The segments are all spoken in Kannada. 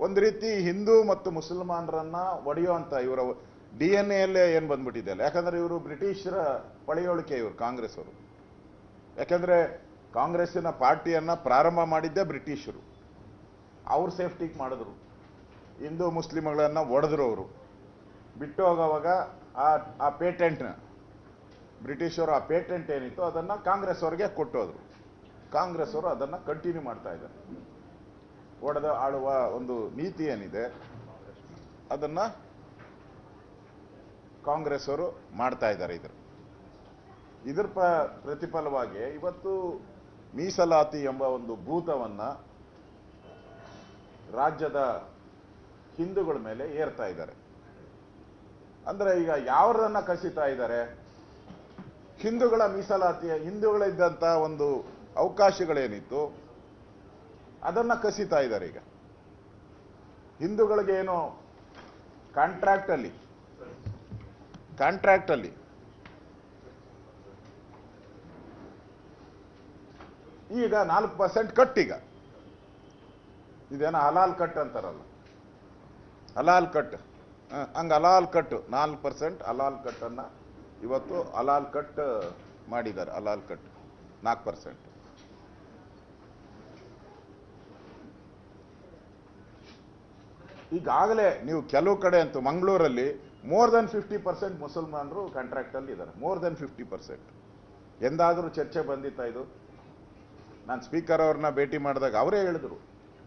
ಒಂದು ರೀತಿ ಹಿಂದೂ ಮತ್ತು ಮುಸಲ್ಮಾನರನ್ನ ಅಂತ ಇವರ ಡಿ ಎನ್ ಎಲ್ಲೇ ಏನು ಬಂದ್ಬಿಟ್ಟಿದೆ ಅಲ್ಲ? ಯಾಕಂದ್ರೆ ಇವರು ಬ್ರಿಟಿಷರ ಪಳೆಯೋಳಿಕೆ, ಇವರು ಕಾಂಗ್ರೆಸ್ ಅವರು ಯಾಕಂದ್ರೆ ಕಾಂಗ್ರೆಸ್ಸಿನ ಪಾರ್ಟಿಯನ್ನ ಪ್ರಾರಂಭ ಮಾಡಿದ್ದೇ ಬ್ರಿಟಿಷರು. ಅವ್ರ ಸೇಫ್ಟಿಗೆ ಮಾಡಿದ್ರು. ಹಿಂದೂ ಮುಸ್ಲಿಮ್ಗಳನ್ನ ಒಡೆದ್ರು ಅವರು. ಬಿಟ್ಟು ಹೋಗೋವಾಗ ಆ ಆ ಪೇಟೆಂಟ್ನ, ಬ್ರಿಟಿಷರು ಆ ಪೇಟೆಂಟ್ ಏನಿತ್ತು ಅದನ್ನ ಕಾಂಗ್ರೆಸ್ ಅವ್ರಿಗೆ ಕೊಟ್ಟೋದ್ರು. ಕಾಂಗ್ರೆಸ್ ಅವರು ಅದನ್ನ ಕಂಟಿನ್ಯೂ ಮಾಡ್ತಾ ಇದ್ದಾರೆ. ಒಡೆದ ಆಳುವ ಒಂದು ನೀತಿ ಏನಿದೆ, ಅದನ್ನ ಕಾಂಗ್ರೆಸ್ ಅವರು ಮಾಡ್ತಾ ಇದ್ದಾರೆ ಇದ್ರ. ಇದ್ರ ಪ ಪ್ರತಿಫಲವಾಗಿ ಇವತ್ತು ಮೀಸಲಾತಿ ಎಂಬ ಒಂದು ಭೂತವನ್ನ ರಾಜ್ಯದ ಹಿಂದೂಗಳ ಮೇಲೆ ಏರ್ತಾ ಇದ್ದಾರೆ. ಅಂದ್ರೆ ಈಗ ಯಾವ್ರನ್ನ ಕಸಿತಾ ಇದ್ದಾರೆ? ಹಿಂದೂಗಳ ಮೀಸಲಾತಿಯ ಹಿಂದೂಗಳಿದ್ದಂತ ಒಂದು ಅವಕಾಶಗಳೇನಿತ್ತು ಅದನ್ನ ಕಸಿತಾ ಇದ್ದಾರೆ ಈಗ. ಹಿಂದೂಗಳಿಗೆ ಏನು ಕಾಂಟ್ರಾಕ್ಟ್ ಅಲ್ಲಿ? ಕಾಂಟ್ರಾಕ್ಟ್ ಅಲ್ಲಿ. ಈಗ ನಾಲ್ಕು ಪರ್ಸೆಂಟ್ ಕಟ್ ಈಗ. ಇದೇನ ಹಲಾಲ್ ಕಟ್ ಅಂತಾರಲ್ಲ. ಹಲಾಲ್ ಕಟ್ ಹಂಗ ಹಲಾಲ್ ಕಟ್ ನಾಲ್ಕು ಪರ್ಸೆಂಟ್ ಹಲಾಲ್ ಕಟ್ ಅನ್ನ ಇವತ್ತು ಹಲಾಲ್ ಕಟ್ ಮಾಡಿದ್ದಾರೆ. ಹಲಾಲ್ ಕಟ್ ನಾಲ್ಕು ಪರ್ಸೆಂಟ್ ಈಗಾಗಲೇ ನೀವು ಕೆಲವು ಕಡೆ ಅಂತೂ ಮಂಗಳೂರಲ್ಲಿ ಮೋರ್ ದನ್ ಫಿಫ್ಟಿ ಪರ್ಸೆಂಟ್ ಮುಸಲ್ಮಾನರು ಕಾಂಟ್ರಾಕ್ಟ್ ಅಲ್ಲಿ ಇದ್ದಾರೆ. ಮೋರ್ ದನ್ ಫಿಫ್ಟಿ ಪರ್ಸೆಂಟ್ ಎಂದಾದರೂ ಚರ್ಚೆ ಬಂದಿತ್ತಾ ಇದು? ನಾನು ಸ್ಪೀಕರ್ ಅವ್ರನ್ನ ಭೇಟಿ ಮಾಡಿದಾಗ ಅವರೇ ಹೇಳಿದ್ರು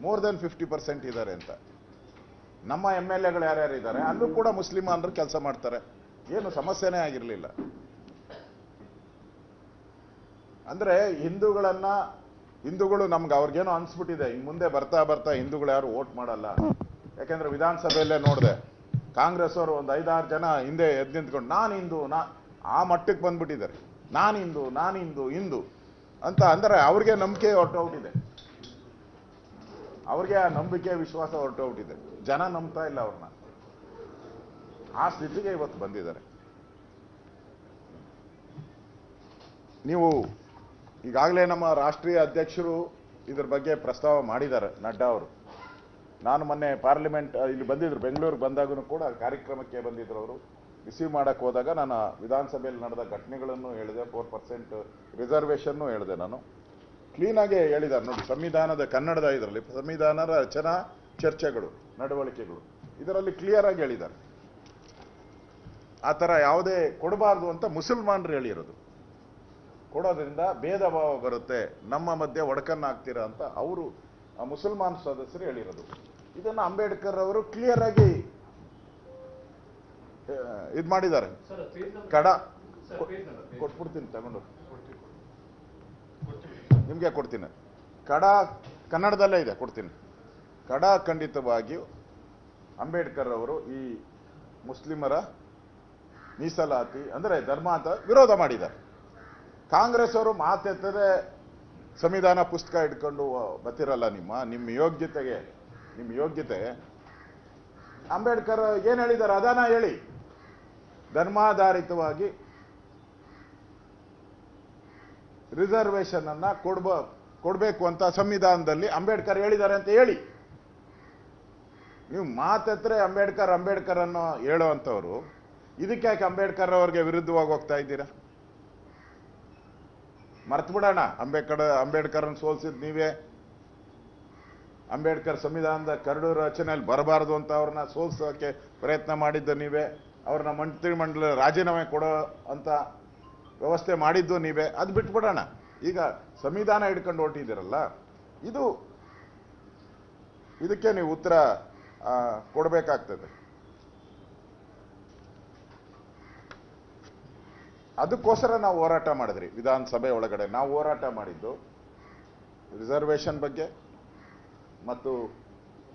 ಮೋರ್ ದನ್ ಫಿಫ್ಟಿ ಪರ್ಸೆಂಟ್ ಇದ್ದಾರೆ ಅಂತ. ನಮ್ಮ ಎಂ ಎಲ್ ಎಗಳು ಯಾರ್ಯಾರು ಇದ್ದಾರೆ, ಅಲ್ಲೂ ಕೂಡ ಮುಸ್ಲಿಮಾನರು ಕೆಲಸ ಮಾಡ್ತಾರೆ. ಏನು ಸಮಸ್ಯೆನೇ ಆಗಿರಲಿಲ್ಲ. ಅಂದ್ರೆ ಹಿಂದೂಗಳನ್ನ, ಹಿಂದೂಗಳು ನಮ್ಗೆ ಅವ್ರಿಗೇನೋ ಅನ್ಸ್ಬಿಟ್ಟಿದೆ, ಇನ್ ಮುಂದೆ ಬರ್ತಾ ಬರ್ತಾ ಹಿಂದೂಗಳು ಯಾರು ವೋಟ್ ಮಾಡಲ್ಲ. ಯಾಕಂದ್ರೆ ವಿಧಾನಸಭೆಯಲ್ಲೇ ನೋಡಿದೆ ಕಾಂಗ್ರೆಸ್ ಅವರು ಒಂದು ಐದಾರು ಜನ ಹಿಂದೆ ಎದ್ದು ನಿಂತ್ಕೊಂಡು, ನಾನು ಹಿಂದೂ, ನಾ ಆ ಮಟ್ಟಕ್ಕೆ ಬಂದ್ಬಿಟ್ಟಿದ್ದಾರೆ. ನಾನು ಹಿಂದೂ ನಾನು ಹಿಂದೂ ಹಿಂದೂ ಅಂತ ಅಂದ್ರೆ ಅವ್ರಿಗೆ ನಂಬಿಕೆ ಹೊರಟೋಗ್ಬಿಟ್ಟಿದೆ. ಅವ್ರಿಗೆ ಆ ನಂಬಿಕೆ, ವಿಶ್ವಾಸ ಹೊರಟೋಗ್ಬಿಟ್ಟಿದೆ. ಜನ ನಂಬ್ತಾ ಇಲ್ಲ ಅವ್ರನ್ನ. ಆ ಸ್ಥಿತಿಗೆ ಇವತ್ತು ಬಂದಿದ್ದಾರೆ. ನೀವು ಈಗಾಗಲೇ ನಮ್ಮ ರಾಷ್ಟ್ರೀಯ ಅಧ್ಯಕ್ಷರು ಇದ್ರ ಬಗ್ಗೆ ಪ್ರಸ್ತಾವ ಮಾಡಿದ್ದಾರೆ, ನಡ್ಡಾ ಅವರು. ನಾನು ಮೊನ್ನೆ ಪಾರ್ಲಿಮೆಂಟ್ ಇಲ್ಲಿ ಬಂದಿದ್ರು, ಬೆಂಗಳೂರಿಗೆ ಬಂದಾಗೂ ಕೂಡ ಕಾರ್ಯಕ್ರಮಕ್ಕೆ ಬಂದಿದ್ರು ಅವರು. ರಿಸೀವ್ ಮಾಡಕ್ ಹೋದಾಗ ನಾನು ವಿಧಾನಸಭೆಯಲ್ಲಿ ನಡೆದ ಘಟನೆಗಳನ್ನು ಹೇಳಿದೆ, ಫೋರ್ ಪರ್ಸೆಂಟ್ ರಿಸರ್ವೇಷನ್ನು ಹೇಳಿದೆ ನಾನು. ಕ್ಲೀನಾಗೆ ಹೇಳಿದ್ದಾರೆ. ನೋಡಿ, ಸಂವಿಧಾನದ ಕನ್ನಡದ ಇದರಲ್ಲಿ ಸಂವಿಧಾನದ ರಚನಾ ಚರ್ಚೆಗಳು, ನಡವಳಿಕೆಗಳು, ಇದರಲ್ಲಿ ಕ್ಲಿಯರ್ ಆಗಿ ಹೇಳಿದ್ದಾರೆ. ಆ ಥರ ಯಾವುದೇ ಕೊಡಬಾರ್ದು ಅಂತ ಮುಸಲ್ಮಾನರು ಹೇಳಿರೋದು. ಕೊಡೋದ್ರಿಂದ ಭೇದ ಭಾವ ಬರುತ್ತೆ. ನಮ್ಮ ಮಧ್ಯೆ ಒಡಕನ್ನ ಅಂತ ಅವರು ಮುಸಲ್ಮಾನ್ ಸದಸ್ಯರು ಹೇಳಿರೋದು. ಇದನ್ನ ಅಂಬೇಡ್ಕರ್ ಅವರು ಕ್ಲಿಯರ್ ಆಗಿ ಇದು ಮಾಡಿದ್ದಾರೆ. ಕಡ ಕೊಟ್ಬಿಡ್ತೀನಿ ತಗೊಂಡು ನಿಮಗೆ ಕೊಡ್ತೀನಿ. ಕಡ ಕನ್ನಡದಲ್ಲೇ ಇದೆ ಕೊಡ್ತೀನಿ. ಕಡ ಖಂಡಿತವಾಗಿಯೂ ಅಂಬೇಡ್ಕರ್ ಅವರು ಈ ಮುಸ್ಲಿಮರ ಮೀಸಲಾತಿ ಅಂದರೆ ಧರ್ಮಾಂತ ವಿರೋಧ ಮಾಡಿದ್ದಾರೆ. ಕಾಂಗ್ರೆಸ್ ಅವರು ಮಾತೆತ್ತದೆ ಸಂವಿಧಾನ ಪುಸ್ತಕ ಇಟ್ಕೊಂಡು ಬರ್ತಿರಲ್ಲ ನಿಮ್ಮ ನಿಮ್ಮ ಯೋಗ್ಯತೆಗೆ, ನಿಮ್ಮ ಯೋಗ್ಯತೆ. ಅಂಬೇಡ್ಕರ್ ಏನ್ ಹೇಳಿದ್ದಾರೆ? ಅದಾನ ಹೇಳಿ. ಧರ್ಮಾಧಾರಿತವಾಗಿ ರಿಸರ್ವೇಶನ್ ಅನ್ನ ಕೊಡ್ಬ, ಕೊಡಬೇಕು ಅಂತ ಸಂವಿಧಾನದಲ್ಲಿ ಅಂಬೇಡ್ಕರ್ ಹೇಳಿದ್ದಾರೆ ಅಂತ ಹೇಳಿ. ನೀವು ಮಾತತ್ರೆ ಅಂಬೇಡ್ಕರ್ ಅಂಬೇಡ್ಕರ್ ಅನ್ನೋ ಹೇಳುವಂಥವ್ರು ಇದಕ್ಕೆ ಯಾಕೆ ಅಂಬೇಡ್ಕರ್ ಅವ್ರಿಗೆ ವಿರುದ್ಧವಾಗಿ ಹೋಗ್ತಾ ಇದ್ದೀರಾ? ಮರ್ತು ಬಿಡೋಣ ಅಂಬೇಡ್ಕರ್ ಅಂಬೇಡ್ಕರ್ನ ಸೋಲ್ಸಿದ್ ನೀವೇ. ಅಂಬೇಡ್ಕರ್ ಸಂವಿಧಾನದ ಕರಡು ರಚನೆಯಲ್ಲಿ ಬರಬಾರದು ಅಂತ ಅವ್ರನ್ನ ಸೋಲ್ಸೋಕ್ಕೆ ಪ್ರಯತ್ನ ಮಾಡಿದ್ದು ನೀವೇ. ಅವ್ರನ್ನ ಮಂತ್ರಿಮಂಡಲ ರಾಜೀನಾಮೆ ಕೊಡೋ ಅಂತ ವ್ಯವಸ್ಥೆ ಮಾಡಿದ್ದು ನೀವೇ. ಅದು ಬಿಟ್ಬಿಡೋಣ. ಈಗ ಸಂವಿಧಾನ ಹಿಡ್ಕೊಂಡು ಹೊರಟಿದ್ದೀರಲ್ಲ, ಇದು, ಇದಕ್ಕೆ ನೀವು ಉತ್ತರ ಕೊಡ್ಬೇಕಾಗ್ತದೆ. ಅದಕ್ಕೋಸ್ಕರ ನಾವು ಹೋರಾಟ ಮಾಡಿದ್ರಿ, ವಿಧಾನಸಭೆ ಒಳಗಡೆ. ನಾವು ಹೋರಾಟ ಮಾಡಿದ್ದು ರಿಸರ್ವೇಷನ್ ಬಗ್ಗೆ ಮತ್ತು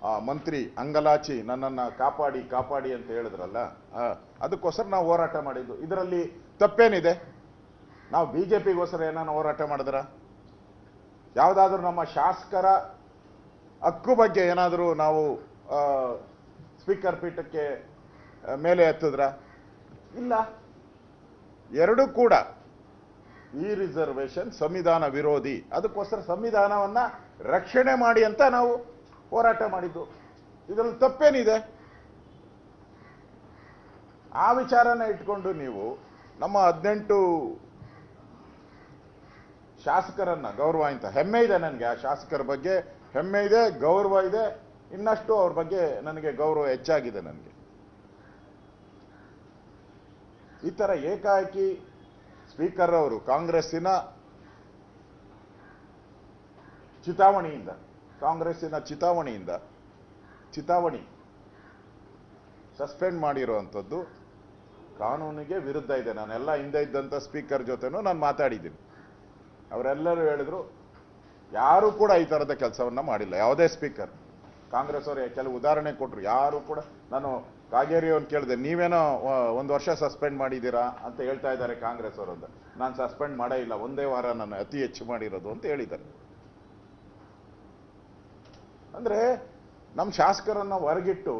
ಆ ಮಂತ್ರಿ ಅಂಗಲಾಚಿ ನನ್ನನ್ನು ಕಾಪಾಡಿ ಕಾಪಾಡಿ ಅಂತ ಹೇಳಿದ್ರಲ್ಲ ಅದಕ್ಕೋಸ್ಕರ ನಾವು ಹೋರಾಟ ಮಾಡಿದ್ದು. ಇದರಲ್ಲಿ ತಪ್ಪೇನಿದೆ? ನಾವು ಬಿ ಜೆ ಪಿಗೋಸ್ಕರ ಏನಾನ ಹೋರಾಟ ಮಾಡಿದ್ರ? ಯಾವುದಾದ್ರೂ ನಮ್ಮ ಶಾಸಕರ ಹಕ್ಕು ಬಗ್ಗೆ ಏನಾದರೂ ನಾವು ಸ್ಪೀಕರ್ ಪೀಠಕ್ಕೆ ಮೇಲೆ ಎತ್ತಿದ್ರ? ಇಲ್ಲ. ಎರಡೂ ಕೂಡ. ಈ ರಿಸರ್ವೇಷನ್ ಸಂವಿಧಾನ ವಿರೋಧಿ. ಅದಕ್ಕೋಸ್ಕರ ಸಂವಿಧಾನವನ್ನ ರಕ್ಷಣೆ ಮಾಡಿ ಅಂತ ನಾವು ಹೋರಾಟ ಮಾಡಿದ್ದು. ಇದರಲ್ಲಿ ತಪ್ಪೇನಿದೆ? ಆ ವಿಚಾರನ ಇಟ್ಕೊಂಡು ನೀವು ನಮ್ಮ ಹದಿನೆಂಟು ಶಾಸಕರನ್ನ, ಗೌರವ ಅಂತ ಹೆಮ್ಮೆ ಇದೆ ನನಗೆ. ಆ ಶಾಸಕರ ಬಗ್ಗೆ ಹೆಮ್ಮೆ ಇದೆ, ಗೌರವ ಇದೆ. ಇನ್ನಷ್ಟು ಅವ್ರ ಬಗ್ಗೆ ನನಗೆ ಗೌರವ ಹೆಚ್ಚಾಗಿದೆ ನನಗೆ. ಈ ಥರ ಏಕಾಏಕಿ ಸ್ಪೀಕರ್ ಅವರು ಕಾಂಗ್ರೆಸ್ಸಿನ ಚಿತಾವಣಿಯಿಂದ ಕಾಂಗ್ರೆಸ್ಸಿನ ಚಿತಾವಣಿಯಿಂದ, ಚಿತಾವಣಿ ಸಸ್ಪೆಂಡ್ ಮಾಡಿರುವಂಥದ್ದು ಕಾನೂನಿಗೆ ವಿರುದ್ಧ ಇದೆ. ನಾನೆಲ್ಲ ಹಿಂದೆ ಇದ್ದಂಥ ಸ್ಪೀಕರ್ ಜೊತೆನೂ ನಾನು ಮಾತಾಡಿದ್ದೀನಿ. ಅವರೆಲ್ಲರೂ ಹೇಳಿದ್ರು, ಯಾರು ಕೂಡ ಈ ಥರದ ಕೆಲಸವನ್ನ ಮಾಡಿಲ್ಲ. ಯಾವುದೇ ಸ್ಪೀಕರ್ ಕಾಂಗ್ರೆಸ್ ಅವರು ಕೆಲವು ಉದಾಹರಣೆ ಕೊಟ್ಟರು ಯಾರು ಕೂಡ ನಾನು ಕಾಗೇರಿ ಅವ್ನು ಕೇಳಿದೆ, ನೀವೇನೋ ಒಂದು ವರ್ಷ ಸಸ್ಪೆಂಡ್ ಮಾಡಿದ್ದೀರಾ ಅಂತ ಹೇಳ್ತಾ ಇದ್ದಾರೆ ಕಾಂಗ್ರೆಸ್ ಅವರು ಅಂತ. ನಾನು ಸಸ್ಪೆಂಡ್ ಮಾಡೇ ಇಲ್ಲ, ಒಂದೇ ವಾರ ನಾನು ಅತಿ ಹೆಚ್ಚು ಮಾಡಿರೋದು ಅಂತ ಹೇಳಿದ್ದಾರೆ. ಅಂದ್ರೆ ನಮ್ಮ ಶಾಸಕರನ್ನು ಹೊರಗಿಟ್ಟು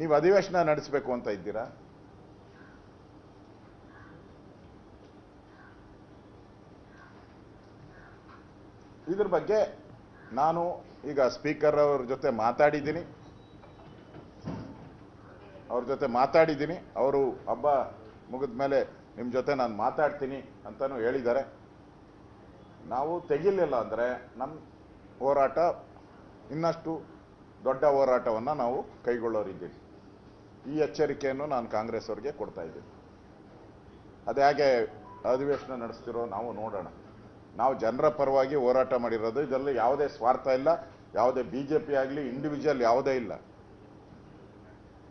ನೀವು ಅಧಿವೇಶನ ನಡೆಸಬೇಕು ಅಂತ ಇದ್ದೀರಾ? ಇದ್ರ ಬಗ್ಗೆ ನಾನು ಈಗ ಸ್ಪೀಕರ್ ಅವ್ರ ಜೊತೆ ಮಾತಾಡಿದ್ದೀನಿ. ಅವ್ರ ಜೊತೆ ಮಾತಾಡಿದ್ದೀನಿ. ಅವರು ಹಬ್ಬ ಮುಗಿದ ಮೇಲೆ ನಿಮ್ಮ ಜೊತೆ ನಾನು ಮಾತಾಡ್ತೀನಿ ಅಂತಲೂ ಹೇಳಿದ್ದಾರೆ. ನಾವು ತೆಗಿಲಿಲ್ಲ ಅಂದರೆ ನಮ್ಮ ಹೋರಾಟ ಇನ್ನಷ್ಟು ದೊಡ್ಡ ಹೋರಾಟವನ್ನು ನಾವು ಕೈಗೊಳ್ಳೋರಿದ್ದೀವಿ. ಈ ಎಚ್ಚರಿಕೆಯನ್ನು ನಾನು ಕಾಂಗ್ರೆಸ್ ಅವರಿಗೆ ಕೊಡ್ತಾ ಇದ್ದೀನಿ. ಅದು ಹೇಗೆ ಅಧಿವೇಶನ ನಡೆಸ್ತಿರೋ ನಾವು ನೋಡೋಣ. ನಾವು ಜನರ ಪರವಾಗಿ ಹೋರಾಟ ಮಾಡಿರೋದು, ಇದರಲ್ಲಿ ಯಾವುದೇ ಸ್ವಾರ್ಥ ಇಲ್ಲ. ಯಾವುದೇ ಬಿ ಜೆ ಪಿ ಆಗಲಿ ಇಂಡಿವಿಜುವಲ್ ಯಾವುದೇ ಇಲ್ಲ.